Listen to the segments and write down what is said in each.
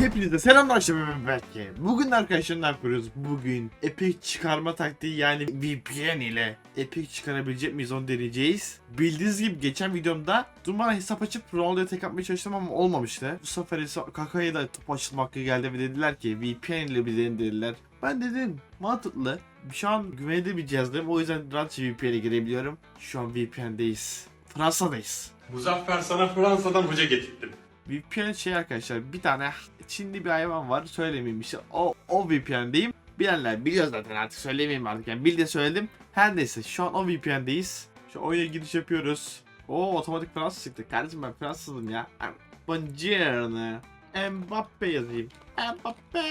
Hepinize selamlar ben belki. Bugün arkadaşlar ne yapıyoruz? Bugün Epic çıkarma taktiği yani VPN ile Epic çıkarabilecek miyiz onu deneyeceğiz. Bildiğiniz gibi geçen videomda durmadan hesap açıp Ronaldo'ya tek atmaya çalıştım ama olmamıştı. Bu sefer hesap Kaka'ya da top açılma hakkı geldi ve dediler ki VPN ile deneyin dediler. Ben dedim mantıklı. Şu an güvenilir bir cihazdayım o yüzden rahatça VPN'e girebiliyorum. Şu an VPN'deyiz. Fransa'dayız. Muzaffer sana Fransa'dan hoca getirdim. VPN şey arkadaşlar bir tane Çinli bir hayvan var söylemeyeyim işte o, o VPN'deyim. Bilenler biliyor zaten artık söylemeyeyim artık yani bildi söyledim. Her neyse şu an o VPN'deyiz. Şu oyuna giriş yapıyoruz. O otomatik Fransız çıktı. Kardeşim ben Fransızım ya. Buongiorno. Mbappe yazayım. Mbappe.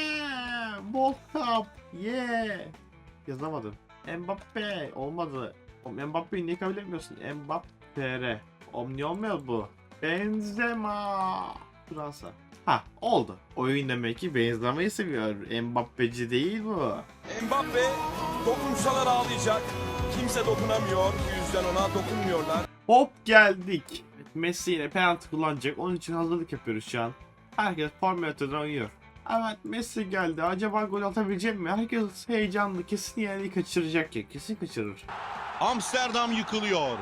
Cup. Yeah. Yazamadım. Mbappe. Olmadı. Mbappe'yi niye kabul etmiyorsun? Mbappe. Niye olmuyor bu? Benzema. Fransa. Ha oldu. Oyun demek ki Benzema'yı seviyor. Mbappeci değil bu. Mbappe dokunsalar ağlayacak. Kimse dokunamıyor. Bu yüzden ona dokunmuyorlar. Hop geldik. Messi yine penaltı kullanacak. Onun için hazırlık yapıyoruz şu an. Herkes formatörden oynuyor. Evet Messi geldi. Acaba gol atabilecek mi? Herkes heyecanlı. Kesin yani kaçıracak ya. Kesin kaçırır. Amsterdam yıkılıyor.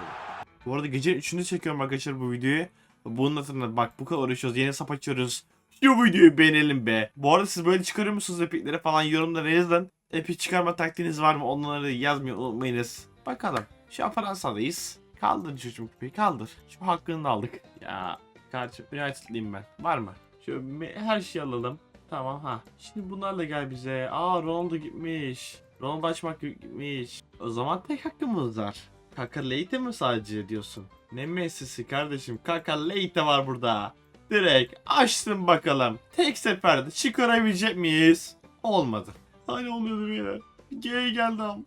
Bu arada gece 3'ünde çekiyorum arkadaşlar bu videoyu. Bunun hatırına bak bu kadar uğraşıyoruz. Yeni sap açıyoruz. Şu videoyu beğenelim be. Bu arada siz böyle çıkarıyor musunuz epikleri falan yorumlara yazın. Epik çıkarma taktiğiniz var mı? Onları yazmayı unutmayınız. Bakalım. Şu an Fransa'dayız. Kaldır çocuğum küpeyi kaldır. Şu hakkını da aldık. Ya kardeşim United'liyim ben. Var mı? Me- her şeyi alalım. Tamam ha. Şimdi bunlarla gel bize. Aa Ronaldo gitmiş. Ronaldo açmak gitmiş. O zaman tek hakkımız var. Kaka Leite mi sadece diyorsun? Ne Messi'si kardeşim? Kaka Leite var burada. Direkt açtım bakalım. Tek seferde çıkarabilecek miyiz? Olmadı. Hani oluyordu yine. Gay geldi ama.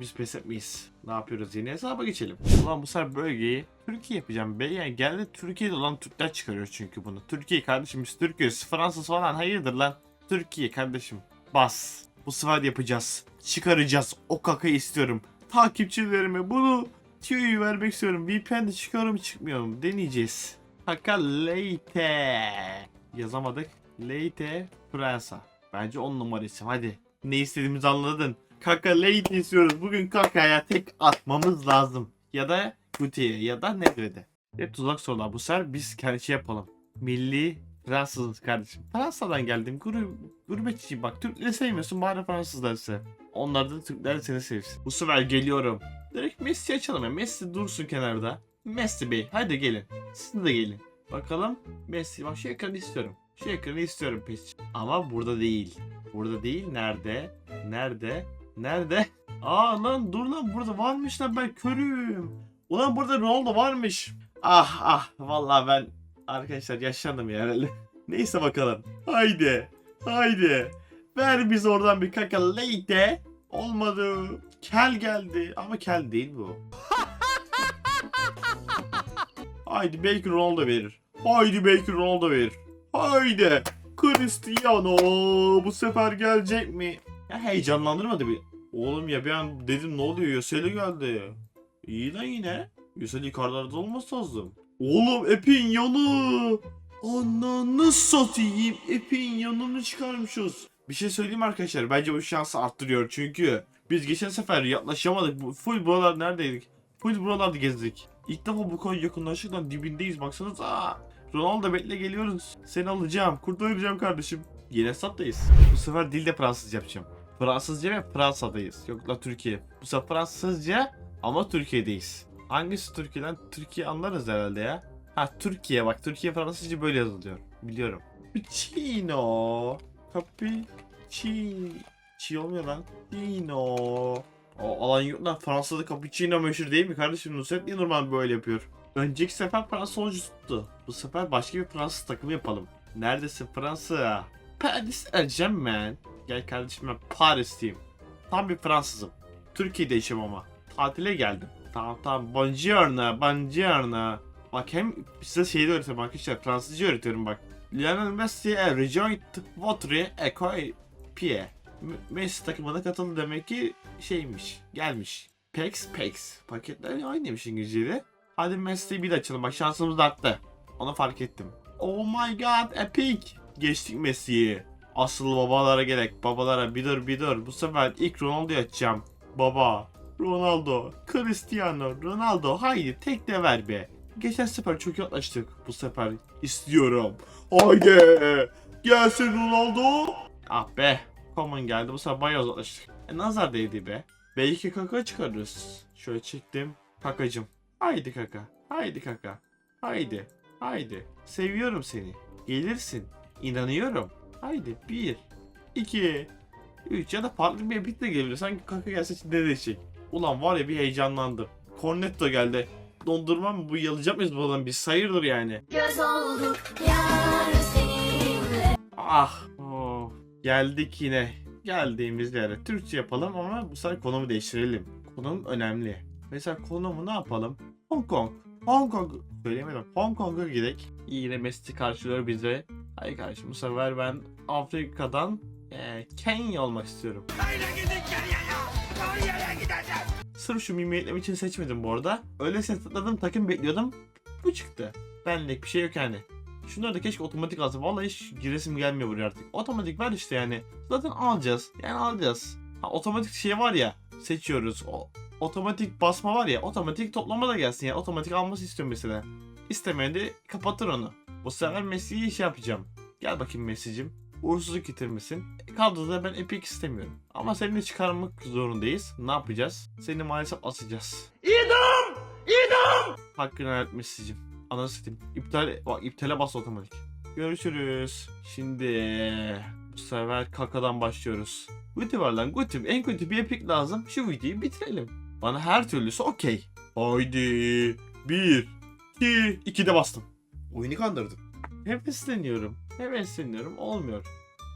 Biz pes etmeyiz. Ne yapıyoruz yeni hesaba geçelim. Ulan bu sefer bölgeyi Türkiye yapacağım. Be yani geldi Türkiye'de olan Türkler çıkarıyor çünkü bunu. Türkiye kardeşim biz Türk'üz. Fransız falan hayırdır lan. Türkiye kardeşim. Bas. Bu sefer yapacağız. Çıkaracağız. O kakayı istiyorum. Takipçilerime bunu tüyoyu vermek istiyorum. VPN'de çıkıyorum çıkmıyorum. Deneyeceğiz. Kaka Leite. Yazamadık. Leite Fransa. Bence 10 numara isim. Hadi. Ne istediğimizi anladın. Kaka Leite istiyoruz. Bugün Kaka'ya tek atmamız lazım. Ya da Guti'ye ya da Nedved'e. Hep tuzak sorular. Bu sefer biz kendi şey yapalım. Milli Fransızız kardeşim. Fransa'dan geldim. Guru, gurbetçiyim bak. Türkleri sevmiyorsun bari Fransızları sev. Onlar da Türkler seni sevsin. Bu sefer geliyorum. Direkt Messi açalım ya. Messi dursun kenarda. Messi Bey hadi gelin. Siz de gelin. Bakalım Messi. Bak şu ekranı istiyorum. Şu ekranı istiyorum pes. Ama burada değil. Burada değil. Nerede? Nerede? Nerede? Aa lan dur lan burada varmış lan ben körüm. Ulan burada Ronaldo varmış. Ah ah vallahi ben arkadaşlar yaşlandım ya herhalde. Neyse bakalım. Haydi. Haydi. Ver biz oradan bir kaka leyte. Olmadı. Kel geldi. Ama kel değil bu. Haydi belki Ronaldo verir. Haydi belki Ronaldo verir. Haydi. Cristiano bu sefer gelecek mi? Ya heyecanlandırmadı bir. Oğlum ya bir an dedim ne oluyor Yoseli geldi. İyi lan yine. Yoseli yukarılarda olması lazım. Oğlum Epin yanı. Ananı satayım. Epin yanını çıkarmışız. Bir şey söyleyeyim arkadaşlar. Bence bu şansı arttırıyor çünkü biz geçen sefer yaklaşamadık. Full buralar neredeydik? Full buralarda gezdik. İlk defa bu kadar yakınlaştık lan dibindeyiz baksanıza. Ronaldo bekle geliyoruz. Seni alacağım. Kurtaracağım kardeşim. Yine hesaptayız. Bu sefer dilde Fransızca yapacağım. Fransızca ve Fransa'dayız. Yok la Türkiye. Bu sefer Fransızca ama Türkiye'deyiz. Hangisi Türkiye'den? Türkiye anlarız herhalde ya. Ha Türkiye bak. Türkiye Fransızca böyle yazılıyor. Biliyorum. Cappuccino. Cappuccino. Çiğ olmuyor lan. Cappuccino. O alan yok lan. Fransa'da cappuccino meşhur değil mi kardeşim? Nusret niye normal böyle yapıyor? Önceki sefer Fransa sonucu tuttu. Bu sefer başka bir Fransız takımı yapalım. Neredesin Fransa? Paris Saint-Germain. Gel kardeşim ben Paris'teyim. Tam bir Fransızım. Türkiye'de yaşıyorum ama. Tatile geldim. Tamam tamam. Buongiorno, buongiorno. Bak hem size şeyi de öğretiyorum arkadaşlar. Fransızca öğretiyorum bak. Lionel Messi e rejoint votre école pied. M- Messi takımına katıldı demek ki şeymiş. Gelmiş. Pex Pex. Paketler aynıymış İngilizceyle. Hadi Messi'yi bir de açalım. Bak şansımız da arttı. Onu fark ettim. Oh my god epic. Geçtik Messi'yi. Asıl babalara gerek. Babalara bir dur bir dur. Bu sefer ilk Ronaldo'yu açacağım. Baba. Ronaldo. Cristiano. Ronaldo. Haydi tek de ver be. Geçen sefer çok yaklaştık. Bu sefer istiyorum. Haydi. Gelsin Ronaldo. Ah be. Common geldi. Bu sefer bayağı uzaklaştık. E, nazar değdi be. Belki kaka çıkarırız. Şöyle çektim. Kakacım. Haydi kaka. Haydi kaka. Haydi. Haydi. Seviyorum seni. Gelirsin. İnanıyorum. Haydi. Bir. iki, Üç. Ya da farklı bir epik de gelebilir. Sanki kaka gelse ne diyecek. Ulan var ya bir heyecanlandım. Cornetto geldi. Dondurma mı bu yalayacak mıyız bu adam? Biz sayırdır yani. Göz olduk yar seninle Ah. Oh. Geldik yine. Geldiğimiz yere. Türkçe yapalım ama bu sefer konumu değiştirelim. Konum önemli. Mesela konumu ne yapalım? Hong Kong. Hong Kong. Söyleyemedim. Hong Kong'a gidelim. Yine Messi karşılıyor bize. Hayır kardeşim bu sefer ben Afrika'dan eee, Kenya olmak istiyorum. Sırf şu mimiklerim için seçmedim bu arada. Öyle setladım takım bekliyordum. Bu çıktı. Benlik bir şey yok yani. Şunları da keşke otomatik alsa. Vallahi hiç giresim gelmiyor buraya artık. Otomatik ver işte yani. Zaten alacağız. Yani alacağız. Ha, otomatik şey var ya. Seçiyoruz. O, otomatik basma var ya. Otomatik toplama da gelsin ya. Otomatik alması istiyorum mesela. İstemeyen de kapatır onu. Bu sefer Messi'yi şey yapacağım. Gel bakayım Messi'cim. Uğursuzluk getirmesin. Kadroda ben Epic istemiyorum. Ama seni çıkarmak zorundayız. Ne yapacağız? Seni maalesef asacağız. İdam! İdam! Hakkını helal et Messi'cim. Ananı satayım. İptal, bak iptale bas otomatik. Görüşürüz. Şimdi bu sefer kakadan başlıyoruz. Guti var lan Guti. En kötü bir epik lazım. Şu videoyu bitirelim. Bana her türlüsü okey. Haydi. Bir. iki, iki de bastım. Oyunu kandırdım. Hevesleniyorum. Hevesleniyorum. Olmuyor.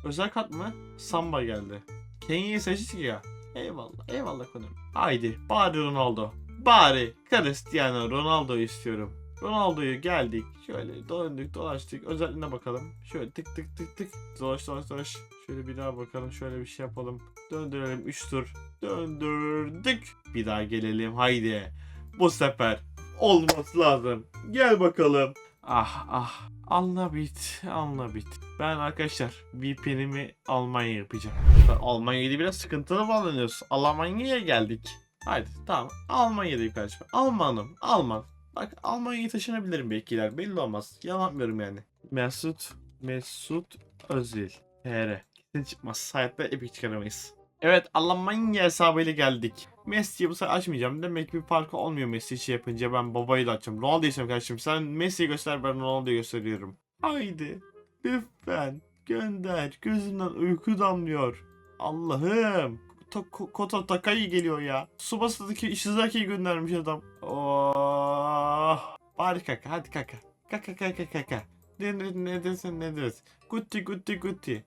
Özel kat mı? Samba geldi. Kenya'yı seçtik ya. Eyvallah. Eyvallah konum. Haydi. Bari Ronaldo. Bari Cristiano Ronaldo'yu istiyorum. Ronaldo'yu geldik. Şöyle döndük dolaştık. Özelliğine bakalım. Şöyle tık tık tık tık. Dolaş dolaş dolaş. Şöyle bir daha bakalım. Şöyle bir şey yapalım. Döndürelim 3 tur. Döndürdük. Bir daha gelelim. Haydi. Bu sefer olması lazım. Gel bakalım. Ah ah. Anla bit. Anla bit. Ben arkadaşlar VPN'imi Almanya yapacağım. Almanya'da biraz sıkıntılı bağlanıyoruz. Almanya'ya geldik. Haydi tamam. Almanya'dayım kardeşim. Almanım. Alman. Bak Almanya'ya taşınabilirim belki iler. Belli olmaz. Yalanmıyorum yani. Mesut. Mesut Özil. TR. Kesin çıkmaz. Hayatta epik çıkaramayız. Evet Almanya hesabıyla geldik. Messi'yi bu sefer açmayacağım. Demek bir farkı olmuyor Messi şey yapınca. Ben babayı da açacağım. Ronaldo'yu istiyorum kardeşim. Sen Messi'yi göster ben Ronaldo'yu gösteriyorum. Haydi. Lütfen. Gönder. Gözümden uyku damlıyor. Allah'ım. To Ko- Koto Takai geliyor ya. Subasa'daki Ishizaki'yi göndermiş adam. Oh. Bari kaka hadi kaka. Kaka kaka kaka. Ne ne ne desin ne desin. Gutti gutti gutti.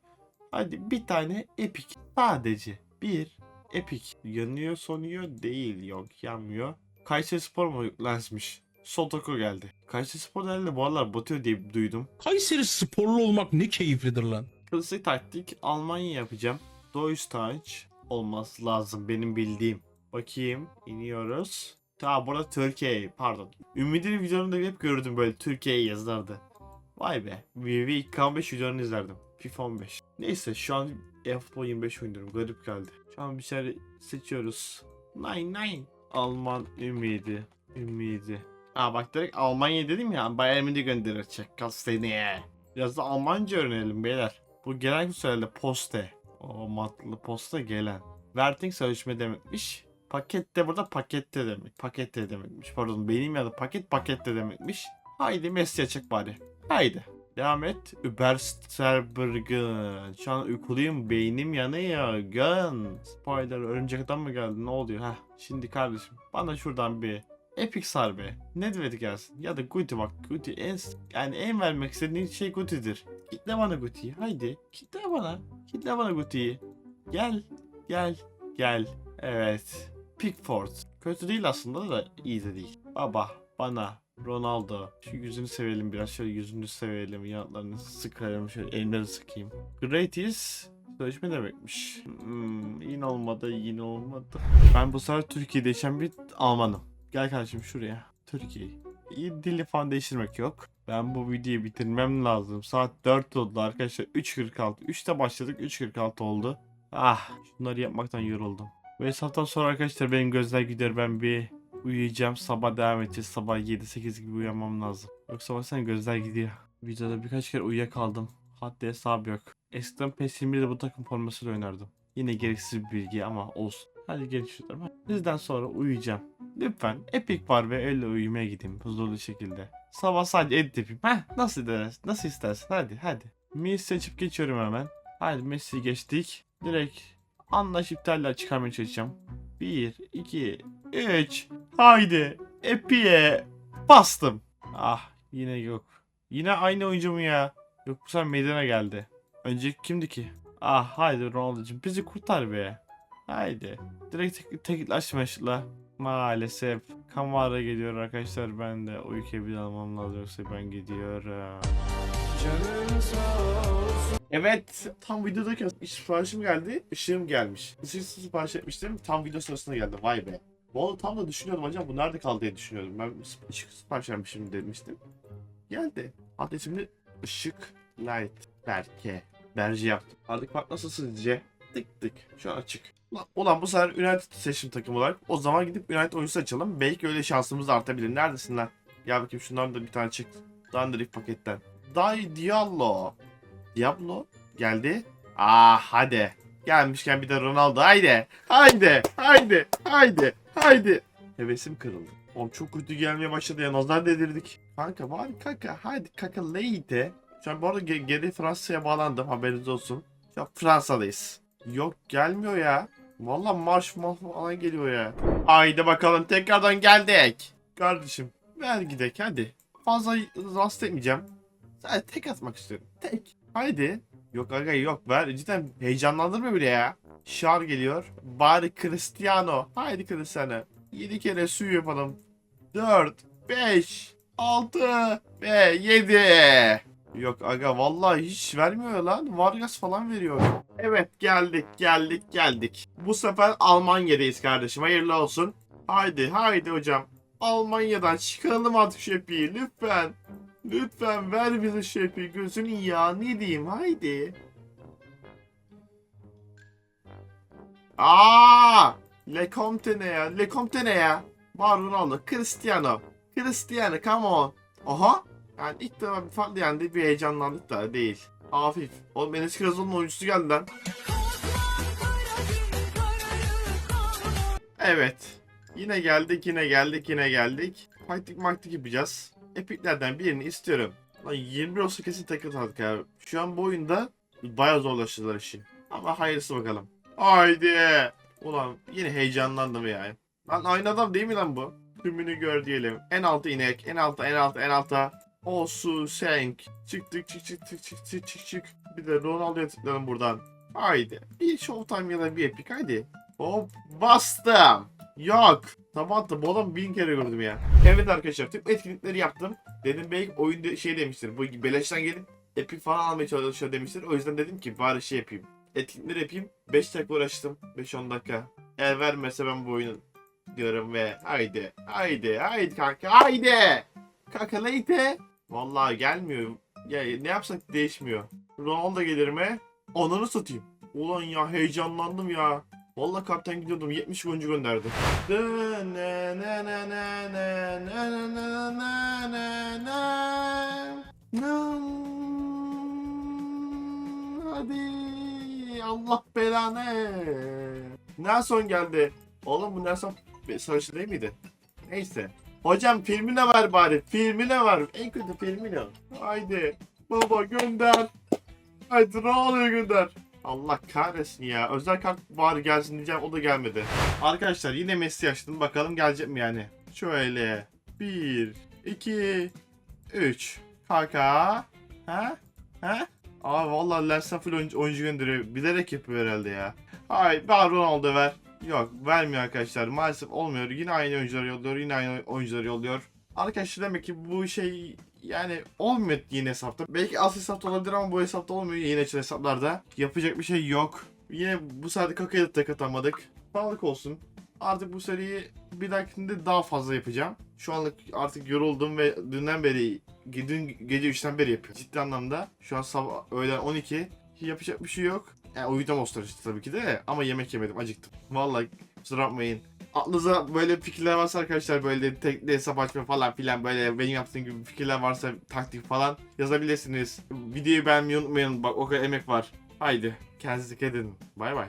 Hadi bir tane epik. Sadece bir epik. Yanıyor sonuyor değil yok yanmıyor. Kayseri Spor mu yüklenmiş? Sotoko geldi. Kayseri Spor herhalde bu aralar batıyor diye duydum. Kayseri sporlu olmak ne keyiflidir lan. Klasik taktik Almanya yapacağım. Deutschland olması lazım benim bildiğim. Bakayım iniyoruz. Ta burada Türkiye pardon. Ümid'in videolarında hep gördüm böyle Türkiye yazardı. Vay be. VV 2K15 videolarını izlerdim. FIFA 15. Neyse şu an eFootball 25 oynuyorum. Garip geldi. Şu an bir şey seçiyoruz. Nine nine. Alman ümidi. Ümidi. Aa bak direkt Almanya dedim ya. Bayern Münih gönderir. Çakal seni. Biraz da Almanca öğrenelim beyler. Bu gelen söyledi poste. O matlı posta gelen. Verting sözleşme demekmiş. Paket de burada pakette demek. Pakette demekmiş. Pardon benim ya da paket pakette demekmiş. Haydi Messi açık bari. Haydi. Devam et. Übersterbergen. Şu an uykuluyum. Beynim yanıyor. Gun. Spoiler. Örümcek adam mı geldi? Ne oluyor? Heh. Şimdi kardeşim. Bana şuradan bir Epic sar be. Nedved gelsin. Ya da Guti bak. Guti en yani en vermek istediğin şey Guti'dir. Kitle bana Guti'yi. Haydi. Kitle bana. Kitle bana Guti'yi. Gel. Gel. Gel. Evet. Pickford. Kötü değil aslında da iyi de değil. Baba. Bana. Ronaldo. Şu yüzünü sevelim biraz. Şöyle yüzünü sevelim. Yanaklarını sıkarım. Şöyle elleri sıkayım. Greatest. Sözleşme demekmiş. Hmm, yine olmadı. Yine olmadı. Ben bu sefer Türkiye'de yaşayan bir Almanım. Gel kardeşim şuraya. Türkiye. İyi dili falan değiştirmek yok. Ben bu videoyu bitirmem lazım. Saat 4 oldu arkadaşlar. 3.46. 3'te başladık. 3.46 oldu. Ah şunları yapmaktan yoruldum. Ve hesaptan sonra arkadaşlar benim gözler gider. Ben bir uyuyacağım. Sabah devam edeceğiz. Sabah 7-8 gibi uyanmam lazım. Yoksa baksana gözler gidiyor. Videoda birkaç kere uyuyakaldım. Haddi hesabı yok. Eskiden PES 21'de bu takım formasıyla oynardım. Yine gereksiz bir bilgi ama olsun. Hadi gelin şuradan. Sizden sonra uyuyacağım. Lütfen Epic var ve öyle uyumaya gideyim huzurlu şekilde. Sabah sadece edit yapayım. Heh nasıl istersin? Nasıl istersin? Hadi hadi. Messi seçip geçiyorum hemen. Hadi Messi geçtik. Direkt anlaş iptaller çıkarmaya çalışacağım. 1, 2, 3. Haydi. Epic'e bastım. Ah yine yok. Yine aynı oyuncu mu ya? Yok bu sefer meydana geldi. Önceki kimdi ki? Ah haydi Ronaldo'cum bizi kurtar be. Haydi. Direkt tek, teklaşmaşla. Maalesef Kamara geliyor arkadaşlar ben de uykuya bir almam lazım yoksa ben gidiyorum. Evet tam videodayken iş siparişim geldi ışığım gelmiş. Işıksız sipariş etmiştim tam video sırasında geldi vay be. Arada tam da düşünüyordum acaba bu nerede kaldı diye düşünüyordum. Ben ışık sipariş vermişim demiştim. Geldi. Hatta şimdi ışık light Berke. Berce yaptım. Artık bak nasıl sizce? Tık tık. Şu an açık. Ulan- bu sefer United seçim takım olarak. O zaman gidip United oyuncusu açalım. Belki öyle şansımız da artabilir. Neredesin lan? Gel bakayım şundan da bir tane çık. Dandirik paketten. Dai Diallo. Diablo geldi. Ah hadi. Gelmişken bir de Ronaldo. Haydi. Haydi. Haydi. Haydi. Haydi. Hevesim kırıldı. Oğlum çok kötü gelmeye başladı ya. Nazar dedirdik. Kanka bari kanka. Haydi kanka Leite. Şu an bu arada ge- geri Fransa'ya bağlandım. Haberiniz olsun. Ya Fransa'dayız. Yok gelmiyor ya. Vallahi marş falan geliyor ya. Haydi bakalım tekrardan geldik. Kardeşim ver gidek hadi. Fazla rahatsız etmeyeceğim. Sadece tek atmak istiyorum. Tek. Haydi. Yok aga yok ver. Cidden heyecanlandırma bile ya. Şar geliyor. Bari Cristiano. Haydi Cristiano. 7 kere su yapalım. 4, 5, 6 ve 7. Yok aga vallahi hiç vermiyor lan. Vargas falan veriyor. Evet geldik geldik geldik. Bu sefer Almanya'dayız kardeşim. Hayırlı olsun. Haydi haydi hocam. Almanya'dan çıkaralım artık şepi lütfen. Lütfen ver bize şepi gözünü ya ne diyeyim haydi. Aa! Lecomte ne ya? Lecomte ne ya? Var Ronaldo. Cristiano. Cristiano come on. Aha. Yani ilk defa bir farklı yendi bir heyecanlandık da değil. Hafif. Oğlum Enes Kirazoğlu'nun oyuncusu geldi lan. Evet. Yine geldik yine geldik yine geldik. Taktik maktik yapacağız. Epiklerden birini istiyorum. Lan 21 olsa kesin takı aldık abi. Şu an bu oyunda bayağı zorlaştırdılar işi. Ama hayırlısı bakalım. Haydi. Ulan yine heyecanlandım yani. Lan aynı adam değil mi lan bu? Tümünü gör diyelim. En altı inek, en alta, en alta, en alta. O su senk. Çıktık çık çık çık çık çık çık çık. Bir de Ronaldo'ya tıklayalım buradan. Haydi. Bir Showtime ya da bir Epic haydi. Hop bastım. Yok. Sabah da bu adam bin kere gördüm ya. Evet arkadaşlar tüm etkinlikleri yaptım. Dedim belki oyunda şey demiştir. Bu beleşten gelip Epic falan almaya çalışıyor demiştir. O yüzden dedim ki bari şey yapayım. Etkinlikleri yapayım. 5 dakika uğraştım. 5-10 dakika. Eğer vermese ben bu oyunu diyorum ve haydi. Haydi. Haydi kanka. Haydi. Kanka Leite. Vallahi gelmiyor. Ya ne yapsak değişmiyor. Ronaldo gelir mi? Ananı satayım. Ulan ya heyecanlandım ya. Valla kapten gidiyordum 70 oyuncu gönderdi. Hadi Allah belanı. Nelson geldi. Oğlum bu Nelson sarışın değil miydi? Neyse. Hocam filmine ver bari. Filmine ver. En kötü filmine. Haydi. Baba gönder. Haydi ne oluyor gönder. Allah kahretsin ya. Özel kart bari gelsin diyeceğim o da gelmedi. Arkadaşlar yine Messi açtım. Bakalım gelecek mi yani? Şöyle. 1, 2, 3. Kaka. Ha? Ha? Aa vallahi Lensa full oyuncu, oyuncu gönderiyor. Bilerek yapıyor herhalde ya. Hay ben Ronaldo ver. Yok vermiyor arkadaşlar. Maalesef olmuyor. Yine aynı oyuncuları yolluyor. Yine aynı oyuncuları yolluyor. Arkadaşlar demek ki bu şey yani olmuyor yeni hesapta. Belki az hesapta olabilir ama bu hesapta olmuyor yeni açılan hesaplarda. Yapacak bir şey yok. Yine bu sefer Kaka'ya da tek atamadık. Sağlık olsun. Artık bu seriyi bir dahakinde daha fazla yapacağım. Şu anlık artık yoruldum ve dünden beri, dün gece 3'ten beri yapıyorum. Ciddi anlamda. Şu an sabah öğlen 12. Yapacak bir şey yok. Yani uyudum o işte tabii ki de ama yemek yemedim acıktım. Vallahi kusura bakmayın. Aklınıza böyle fikirler varsa arkadaşlar böyle tekli hesap açma falan filan böyle benim yaptığım gibi fikirler varsa taktik falan yazabilirsiniz. Videoyu beğenmeyi unutmayın bak o kadar emek var. Haydi kendinize dikkat edin. Bay bay.